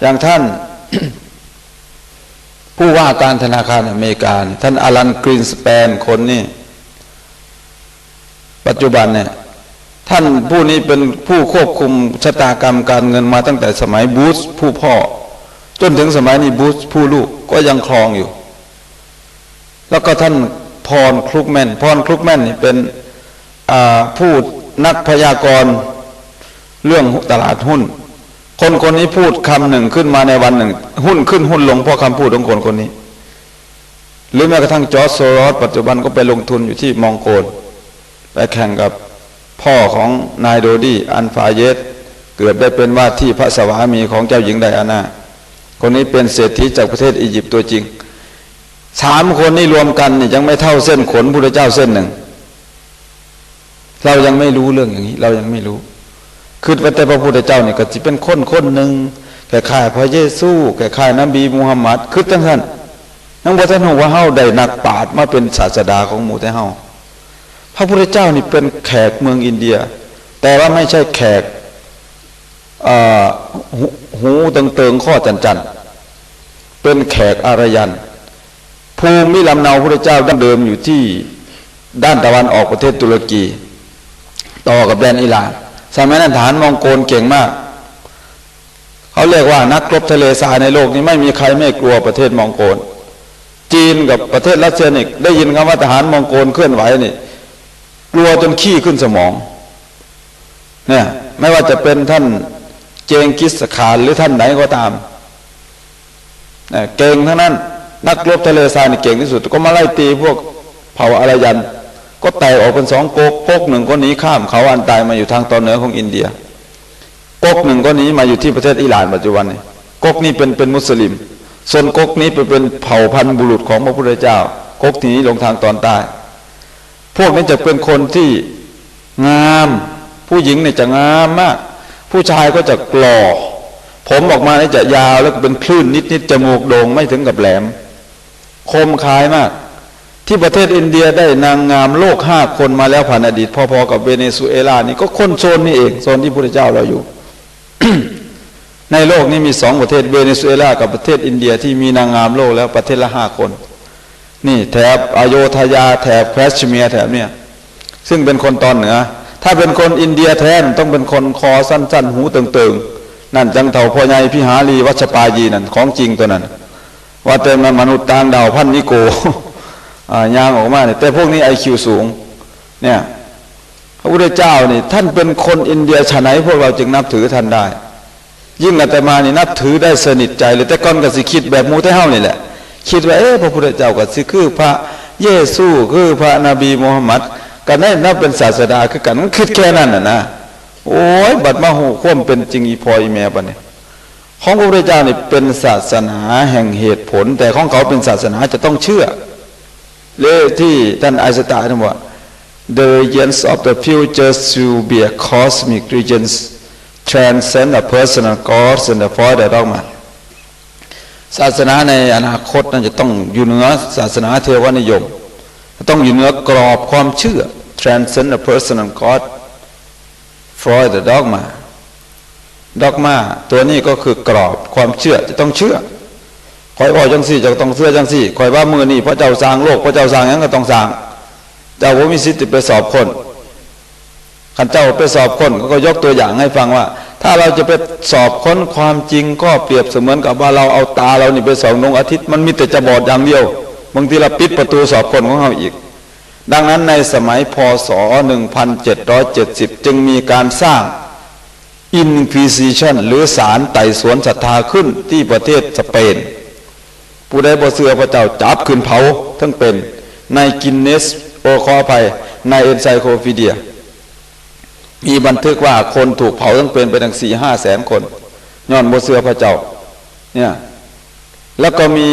อย่างท่านผู้ว่าการธนาคารอเมริกาท่านอลันกรีนสเปนคนนี้ปัจจุบันเนี่ยท่านผู้นี้เป็นผู้ควบคุมชะตากรรมการเงินมาตั้งแต่สมัยบูธผู้พ่อ จนถึงสมัยนี้บูธผู้ลูกก็ยังครองอยู่ แล้วก็ท่านพรคลุกแมนพรคลุกแมนนี่เป็นผู้นักพยากรณ์เรื่องตลาดหุ้น คนคนนี้พูดคำหนึ่งขึ้นมาในวันหนึ่ง หุ้นขึ้นหุ้นลงเพราะคำพูดของคนคนนี้ หรือแม้กระทั่งจอร์จโซรอสปัจจุบันก็ไปลงทุนอยู่ที่มองโกลไปแข่งกับพ่อของนายโดดี้อันฟาเยสเกิดได้เป็นว่าที่พระสวามีของเจ้าหญิงไดอาน่าคนนี้เป็นเศรษฐีจากประเทศอียิปต์ตัวจริงสามคนนี้รวมกันนี่ยังไม่เท่าเส้นขนพระเจ้าเส้นหนึ่ง เรายังไม่รู้เรื่องอย่างนี้ เรายังไม่รู้ คือแต่พระพุทธเจ้าเนี่ยก็จะเป็นคนคนหนึ่งแก่ข่ายพระเยซู แก่ข่ายนบีมูฮัมมัดคือทั้งท่านนั่งบอท่านว่าเฮาได้นักปราชญ์มาเป็นศาสดาของหมู่แต่เฮาพระพุทธเจ้านี่เป็นแขกเมืองอินเดีย แต่ว่าไม่ใช่แขกหูตึงเติงข้อจันจันเป็นแขกอารยัน ภูมิลำเนาพระเจ้าดั้งเดิมอยู่ที่ด้านตะวันออกประเทศตุรกี ต่อกับแดนอิหร่าน สมัยนั้นฐานมองโกลเก่งมาก เขาเรียกว่านักรบทะเลทรายในโลกนี้ไม่มีใครไม่กลัวประเทศมองโกลจีนกับประเทศรัสเซียนี่ได้ยินคำว่าทหารมองโกลเคลื่อนไหวนี่กลัวจนขี้ขึ้นสมองเนี่ยไม่ว่าจะเป็นท่านเจงกิสขานหรือท่านไหนก็ตามเก่งทั้งนั้น นักรบทะเลทรายนี่เก่งที่สุด ก็มาไล่ตีพวกเผ่าอารยัน ก็แตกออกเป็นสองก๊กก๊กหนึ่งก็หนีข้ามเขาอันตายมาอยู่ทางตอนเหนือของอินเดียก๊กหนึ่งก็หนีมาอยู่ที่ประเทศอิหร่านปัจจุบันนี้ก๊กนี้เป็นเป็นมุสลิม ส่วนก๊กนี้เป็นเป็นเผ่าพันธุ์บุรุษของพระพุทธเจ้าก๊กนี้ลงทางตอนใต้พวกนี้จะเป็นคนที่งาม ผู้หญิงเนี่ยจะงามมาก ผู้ชายก็จะกล่อผมออกมาเนี่ยจะยาวแล้วก็เป็นคลื่นนิดๆจมูกโด่งไม่ถึงกับแหลม คมคายมาก ที่ประเทศอินเดียได้นางงามโลกห้าคนมาแล้วผ่านอดีตพอๆกับเวเนซุเอลานี่ก็คนโซนนี่เองโซนที่พระเจ้าเราอยู่ ในโลกนี้มีสองประเทศเวเนซุเอลากับประเทศอินเดียที่มีนางงามโลกแล้วประเทศละห้าคน นี่แถบอโยธยาแถบแคชเมียร์แถบเนี่ยซึ่งเป็นคนตอนเหนือถ้าเป็นคนอินเดียแทนต้องเป็นคนคอสั้น ๆ หูตึงๆ นั่นจังเถาพ่อใหญ่พิหารีวัชปายีนั่นของจริงตัวนั้น ว่าเต็มมนุษย์ต่างดาวพันนิโก ยางออกมาเนี่ยแต่พวกนี้ไอคิวสูงเนี่ยพระพุทธเจ้านี่ท่านเป็นคนอินเดียฉะไหนพวกเราจึงนับถือท่านได้ ยิ่งอาตมานี่นับถือได้สนิทใจเลยแต่ก่อนก็สิคิดแบบมูเทเฮานี่แหละ คิดว่าเอ๊ะพระพุทธเจ้าก็สิคือพระเยซูคือพระนบีมูฮัมมัดกันได้นับเป็นศาสดาคือกันมันคิดแค่นั้นน่ะนะโอ้ยบัดมาหูคว่มเป็นจริงอีพอยแม่ปะเนี่ยของพระพุทธเจ้านี่เป็นศาสนาแห่งเหตุผล แต่ของเขาเป็นศาสนาจะต้องเชื่อ เลยที่ท่านไอสตน์ท่านว่า the regions of the future will be a cosmic regions transcend the personal gods and the father dogma ศาสนาในอนาคตนั้นจะต้องอยู่เหนือศาสนาเทวนิยม ต้องอยู่เหนือกรอบความเชื่อ transcend the person of God Freud the dogma dogma ตัวนี้ก็คือกรอบความเชื่อจะต้องเชื่อ คอยว่าจังสี่จะต้องเชื่อจังสี่คอยว่ามือนี่พระเจ้าสร้างโลกพระเจ้าสร้างยังก็ต้องสร้าง เจ้าว่ามีสิทธิ์ไปสอบคนขันเจ้าไปสอบคนก็ยกตัวอย่างให้ฟังว่า ถ้าเราจะไปสอบค้นความจริงก็เปรียบเสมือนกับว่าเราเอาตาเรานี่ไปส่องดวงอาทิตย์มันมีแต่จะบอดอย่างเดียวบางทีเราปิดประตูสอบคนของเราอีก ดังนั้นในสมัยพศ 1770 จึงมีการสร้าง Inquisition หรือศาลไต่สวนศรัทธาขึ้นที่ประเทศสเปน ผู้ใดบ่เสือพระเจ้าจับขึ้นเผาทั้งเป็นในกินเนสโอคอไปในเอนไซโคฟีเดีย มีบันทึกว่าคนถูกเผาต้งเป็นไปทั้งสี่ห้าแสนคนย้อนโมเสือพระเจ้าเนี่ยแล้วก็มี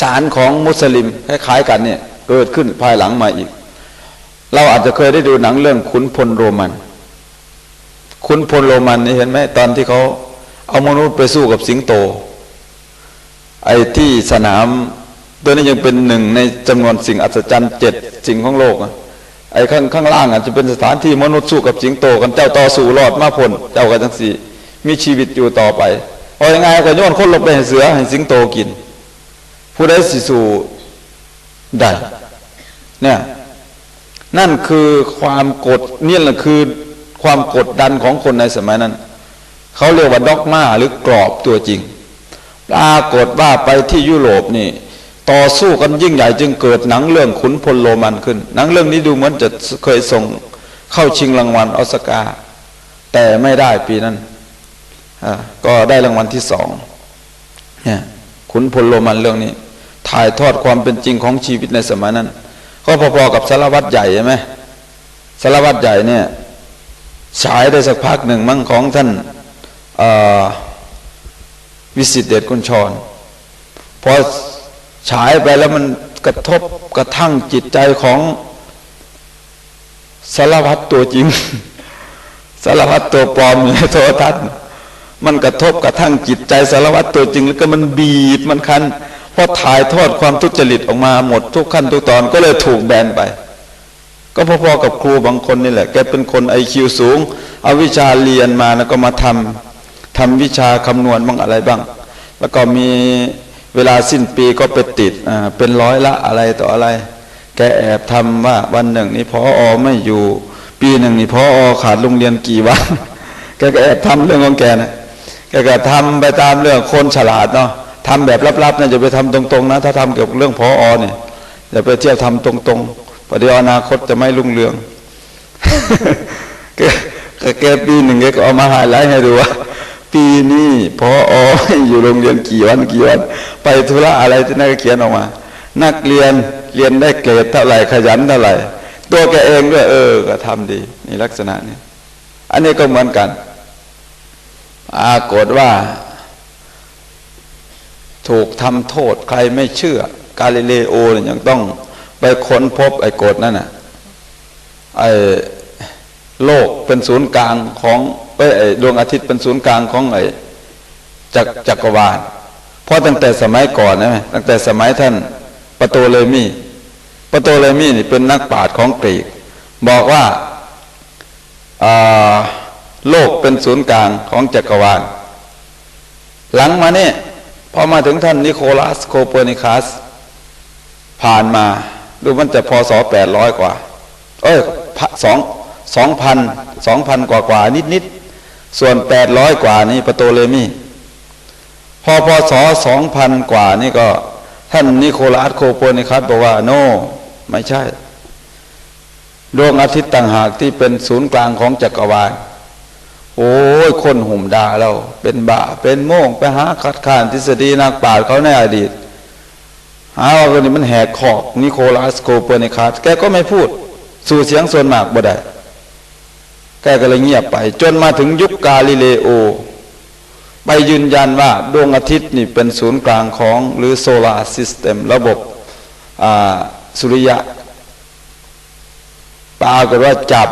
สารของมุสลิมคล้ายๆกันเนี่ยเกิดขึ้นภายหลังมาอีก เราอาจจะเคยได้ดูหนังเรื่องขุนพลโรมัน ขุนพลโรมันนี่เห็นไหมตอนที่เขาเอามนุษย์ไปสู้กับสิงโต ไอ้ที่สนามตัวนี้ยังเป็นหนึ่งในจำนวนสิ่งอัศจรรย์เจ็ดสิ่งของโลกไอ้ข้างข้างล่างอาจจะเป็นสถานที่มนุษย์สู้กับสิงโตกันเจ้าต่อสู้รอดมาพ้นเจ้ากันจังสี่มีชีวิตอยู่ต่อไปพอยังไงก็โยนคนลงไปให้เสือให้สิงโตกิน ผู้ใดสิสู่ได้เนี่ยนั่นคือความกดนี่แหละคือ ความกดดันของคนในสมัยนั้น เขาเรียกว่าด็อกมาหรือกรอบตัวจริง ปรากฏว่าไปที่ยุโรปนี่ ต่อสู้กันยิ่งใหญ่จึงเกิดหนังเรื่องขุนพลโรมันขึ้น หนังเรื่องนี้ดูเหมือนจะเคยส่งเข้าชิงรางวัลออสการ์แต่ไม่ได้ปีนั้นก็ได้รางวัลที่สองเนี่ยขุนพลโรมันเรื่องนี้ ถ่ายทอดความเป็นจริงของชีวิตในสมัยนั้น ก็พอๆกับสารวัตรใหญ่ใช่ไหมสารวัตรใหญ่เนี่ย ฉายได้สักพักหนึ่งมั่งของท่านาวิสิตเดชกุญชรพอฉายไปแล้วมันกระทบกระทั่งจิตใจของสารวัตรตัวจริงสารวัตรตัวปลอมในโทรทัศน์มันกระทบกระทั่งจิตใจสารวัตรตัวจริง แล้วก็มันบีบมันคันพอถ่ายทอดความทุจริตออกมาหมดทุกขั้นทุกตอนก็เลยถูกแบนไป ก็พอๆกับครูบางคนนี่แหละ แกเป็นคนไอคิวสูง เอาวิชาเรียนมาแล้วก็มาทำทำวิชาคำนวณบ้างอะไรบ้าง แล้วก็มีเวลาสิ้นปีก็ไปติดอ่าเป็นร้อยละอะไรต่ออะไร แกแอบทำว่าวันหนึ่งนี่พออไม่อยู่ ปีหนึ่งนี่พออขาดโรงเรียนกี่วันแกก็แอบทำเรื่องของแกนะแกก็ทำไปตามเรื่องคนฉลาดเนาะทำแบบลับๆนะอย่าไปทำตรงๆนะ ถ้าทำเกี่ยวกับเรื่องพออเนี่ยอย่าไปเที่ยวทำตรงๆ ประเดี๋ยวอนาคตจะไม่รุ่งเรืองแกแกแกปีหนึ่งแกก็เอามาหาไลท์ให้ดูว่าปีนี้พอออยู่โรงเรียนกี่วันกี่วัน ไปธุระอะไรที่นั่นก็เขียนออกมา นักเรียนเรียนได้เกรดเท่าไหร่ขยันเท่าไหร่ ตัวแกเองก็เออ ก็ทำดีนี่ลักษณะนี้อันนี้ก็เหมือนกันปรากฏว่า ถูกทำโทษใครไม่เชื่อกาลิเลโอยังต้อง ไปค้นพบไอ้กฎนั่นน่ะไอ้โลกเป็นศูนย์กลางของไอ้ดวงอาทิตย์เป็นศูนย์กลางของไอ้จักรจักรวาลเพราะตั้งแต่สมัยก่อนนะตั้งแต่สมัยท่านปโตเลมีปโตเลมีนี่เป็นนักปราชญ์ของกรีก บอกว่าอ่าโลกเป็นศูนย์กลางของจักรวาล หลังมาเนี่ยพอมาถึงท่านนิโคลัสโคเปอร์นิคัสผ่านมา ดูมันจะพศแปดร้อยกว่า เอ้ยสองสองพันสองพันกว่ากว่านิดนิดส่วนแปดร้อยกว่านี่ปโตเลมีพอพศสองพันกว่านี่ก็ ท่านนิโคลัสโคเปนิคัสบอกว่า โนไม่ใช่ดวงอาทิตย์ต่างหากที่เป็นศูนย์กลางของจักรวาล โอ้ย คนหุ่มด่าเรา เป็นบาเป็นโม่งไปหาคัดค้านทฤษฎีนักปราชญ์เขาในอดีต หาวคนนี้มันแหกขอกนิโคลัสโคเปอร์นิคัสแกก็ไม่พูด สู่เสียงส่วนมากบ่ได้แกก็เลยเงียบไป จนมาถึงยุคกาลิเลโอ ไปยืนยันว่าดวงอาทิตย์นี่เป็นศูนย์กลางของหรือโซลาร์ซิสเต็มระบบสุริยะปรากฏว่าจับ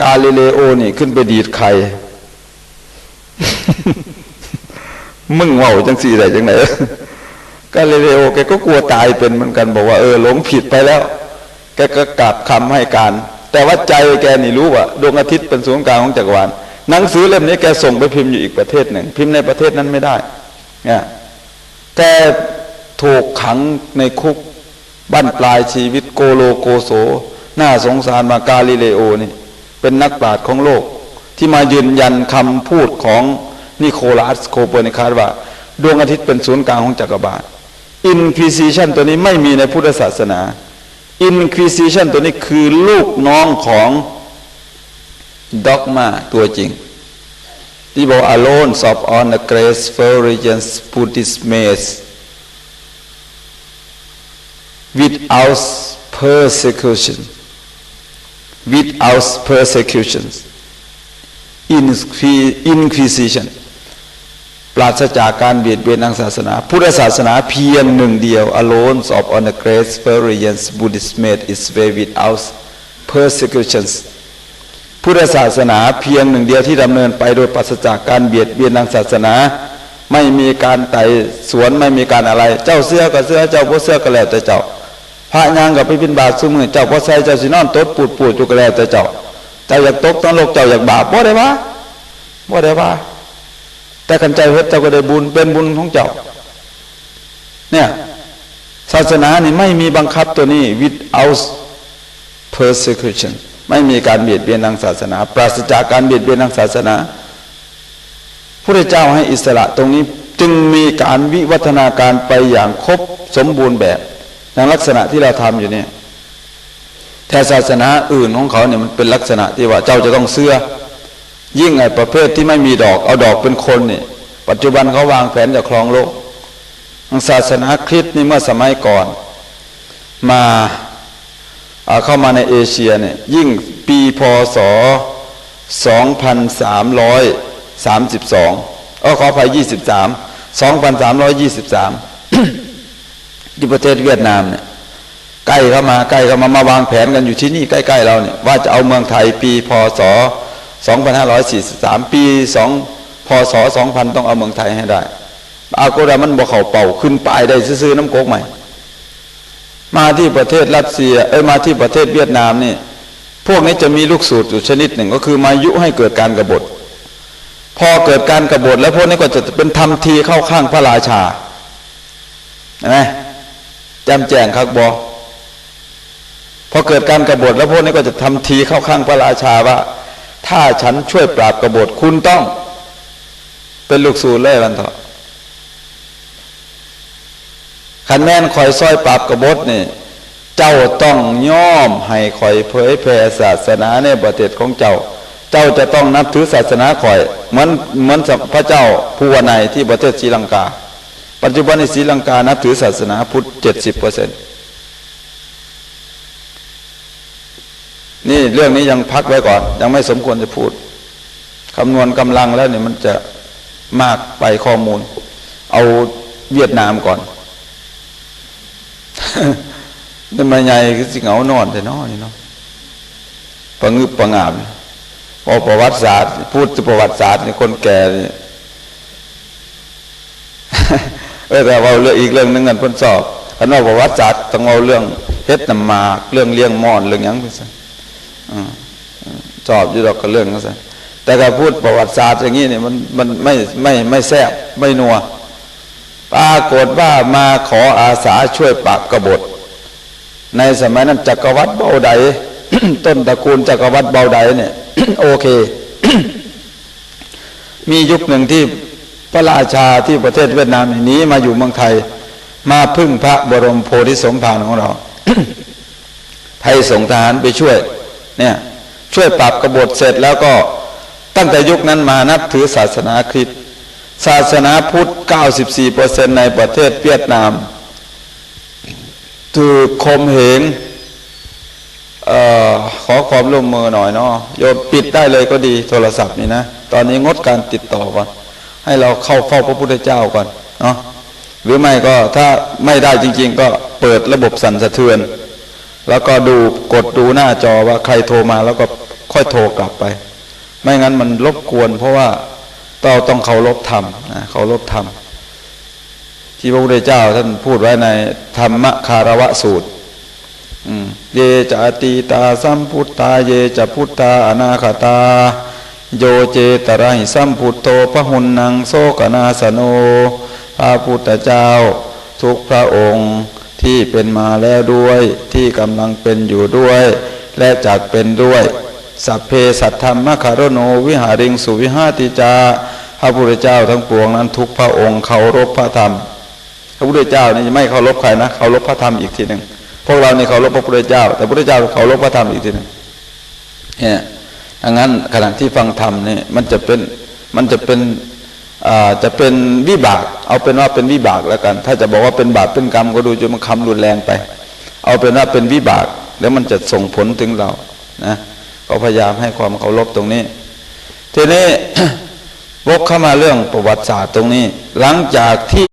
กาลิเลโอนี่ขึ้นไปดีดไข่มึงเว่าจังสี่ไหนจังไหน กาลิเลโอแกก็กลัวตายเป็นเหมือนกันบอกว่าเออหลงผิดไปแล้ว แกก็กลับคำให้การ แต่ว่าใจแกนี่รู้ว่าดวงอาทิตย์เป็นศูนย์กลางของจักรวาลหนังสือเล่มนี้แกส่งไปพิมพ์อยู่อีกประเทศหนึ่ง พิมพ์ในประเทศนั้นไม่ได้เนี่ยแกถูกขังในคุกบั้นปลายชีวิตโกโลโกโสน่าสงสารมากาลิเลโอนี่เป็นนักปราชญ์ของโลก ที่มายืนยันคำพูดของนิโคลัสโคเปอร์นิคัสว่า ดวงอาทิตย์เป็นศูนย์กลางของจักรวาล อินควิซิชันตัวนี้ไม่มีในพุทธศาสนาอินควิซิชันตัวนี้คือลูกน้องของด็อกมาตัวจริง ที่บอก alone s o f on the graceful regions Buddhist maze without persecution without persecutions inquisition ราศจากการเบียดเบียนทางศาสนา พุทธศาสนาเพียงหนึ่งเดียว alone of on the graceful regions Buddhist made is way without persecutions พุทธศาสนาเพียงหนึ่งเดียวที่ดำเนินไปโดยปราศจากการเบียดเบียนทางศาสนา ไม่มีการไต่สวนไม่มีการอะไร เจ้าเสื้อก็เสื้อเจ้าผู้เสื้อก็แล้วแต่เจ้า พระยางกับไปบินบาตซุมือเจ้าพอใส่เจ้าสินอนตดปูดปูดจุกแล้วแต่เจ้าเจ้าอยากตกต้องโลกเจ้าอยากบาปบ่ได้ว่าบ่ได้ว่า แต่กันใจเฮ็ดเจ้าก็ได้บุญเป็นบุญของเจ้า เนี่ยศาสนานี่ไม่มีบังคับตัวนี้ without persecution ไม่มีการเบียดเบียนทางศาสนา ปราศจากการเบียดเบียนทางศาสนาพระเจ้าให้อิสระตรงนี้จึงมีการวิวัฒนาการไปอย่างครบสมบูรณ์แบบในลักษณะที่เราทำอยู่เนี่ยแต่ศาสนาอื่นของเขาเนี่ยมันเป็นลักษณะที่ว่าเจ้าจะต้องเสื้อ ยิ่งไอ้ประเภทที่ไม่มีดอกเอาดอกเป็นคนเนี่ยปัจจุบันเขาวางแผนจะครองโลกทางศาสนาคริสต์นี่เมื่อสมัยก่อนมาเอาเข้ามาในเอเชียเนี่ยยิ่งปีพศ 2332เออขออภัย23 2323ที่ประเทศเวียดนามเนี่ยใกล้เข้ามาใกล้เข้ามามาวางแผนกันอยู่ที่นี่ใกล้ๆเราเนี่ยว่าจะเอาเมืองไทยปีพศ 2543 ปี2พศ2000 ต้องเอาเมืองไทยให้ได้ อากรามันบ่เขาเป่าขึ้นปลายได้ซื้อน้ำโกกใหม่ มาที่ประเทศรัสเซีย เอ้ยมาที่ประเทศเวียดนามนี่ พวกนี้จะมีลูกสูตรอยู่ชนิดหนึ่งก็คือมายุให้เกิดการกรบฏ พอเกิดการกรบฏแล้วพวกนี้ก็จะเป็นทำทีเข้าข้างพระราชาเห็นไหมจำแจงคักบอพอเกิดการกรบฏแล้วพวกนี้ก็จะทำทีเข้าข้างพระราชาว่า ถ้าฉันช่วยปราบกบฏคุณต้อง เป็นลูกสูรเลยวันเถอะขันแม่นคอยซอยปราบกบฏนี่ เจ้าต้องย่อมให้คอยเผยแผ่ศาสนาในประเทศของเจ้า เจ้าจะต้องนับถือศาสนาคอยเหมือนเหมือนพระเจ้าภูวนัยที่ประเทศศรีลังกา ปัจจุบันในศรีลังกานับถือศาสนาพุทธเจ็ดสิบเปอร์เซ็นต์ นี่เรื่องนี้ยังพักไว้ก่อน ยังไม่สมควรจะพูดคำนวณกำลังแล้วเนี่ยมันจะมากไปข้อมูล เอาเวียดนามก่อนนี่มาใหญ่คือสิเหงานอนแต่น้อยเนาะประงึบประงามพอประวัติศาสตร์ พูดถึงประวัติศาสตร์นี่คนแก่เนี่ยเออแต่ว่าเรื่องอีกเรื่องหนึงกันพิ่นสอบคันว่าประวัติศาสตร์ต้องเอาเรื่องเฮ็ดน้ำมาเรื่องเลี้ยงมอนเรื่องยังไปซะ อ่าสอบอยู่ดอกก็เรื่องนั้นซะแต่ถ้าพูดประวัติศาสตร์อย่างนี้เนี่ยมันมันไม่ไม่ไม่แซ่บไม่นัวปรากฏว่ามาขออาสาช่วยปราบกบฏ ในสมัยนั้นจักรวรรดิเบาใด ต้นตระกูลจักรวรรดิเบาใดเนี่ย โอเค มียุคหนึ่งที่พระราชาที่ประเทศเวียดนามนี้มาอยู่เมืองไทย มาพึ่งพระบรมโพธิสมภารของเรา ไทยส่งทหารไปช่วย เนี่ยช่วยปราบกบฏเสร็จแล้วก็ตั้งแต่ยุคนั้นมานับถือศาสนาคริสต์ศาสนาพุทธ 94%ในประเทศเวียดนามถูกคมเหงออขอความร่วมมือหน่อยเนาะโยมปิดได้เลยก็ดีโทรศัพท์นี่นะ ตอนนี้งดการติดต่อก่อน ให้เราเข้าเฝ้าพระพุทธเจ้าก่อนเนาะหรือไม่ก็ถ้าไม่ได้จริง ๆ ก็เปิดระบบสั่นสะเทือน แล้วก็ดูกดดูหน้าจอว่าใครโทรมาแล้วก็ค่อยโทรกลับไป ไม่งั้นมันรบกวน เพราะว่าเราต้องเคารพธรรมนะเคารพธรรมที่พระพุทธเจ้าท่านพูดไว้ในธรรมคารวะสูตรเยจะอตีตาสัมพุทธาเยจะพุทธาอนาคตา โยเจตระหิสัมพุทโธพระหุนนังโสกนาสโน พระพุทธเจ้า ทุกพระองค์ ที่เป็นมาแล้วด้วยที่กำลังเป็นอยู่ด้วย และจากเป็นด้วยสัพเพสัทธรรมคารโนวิหาริงสุวิหาติจาพระพุทธเจ้าทั้งปวงนั้นทุกพระองค์เคารพพระธรรม พระพุทธเจ้านี่ไม่เคารพใครนะเคารพพระธรรมอีกทีหนึ่งพวกเรานี่เคารพพระพุทธเจ้า แต่พระพุทธเจ้าเคารพพระธรรมอีกทีหนึ่งเนี่ยดังนั้นขณะที่ฟังธรรมนี่มันจะเป็นมันจะเป็น จะเป็นวิบาก เอาเป็นว่าเป็นวิบากแล้วกัน ถ้าจะบอกว่าเป็นบาปเป็นกรรมก็ดูจนมันคำรุนแรงไป เอาเป็นว่าเป็นวิบาก แล้วมันจะส่งผลถึงเรานะก็พยายามให้ความเคารพตรงนี้ ทีนี้วกเข้ามาเรื่องประวัติศาสตร์ตรงนี้ หลังจากที่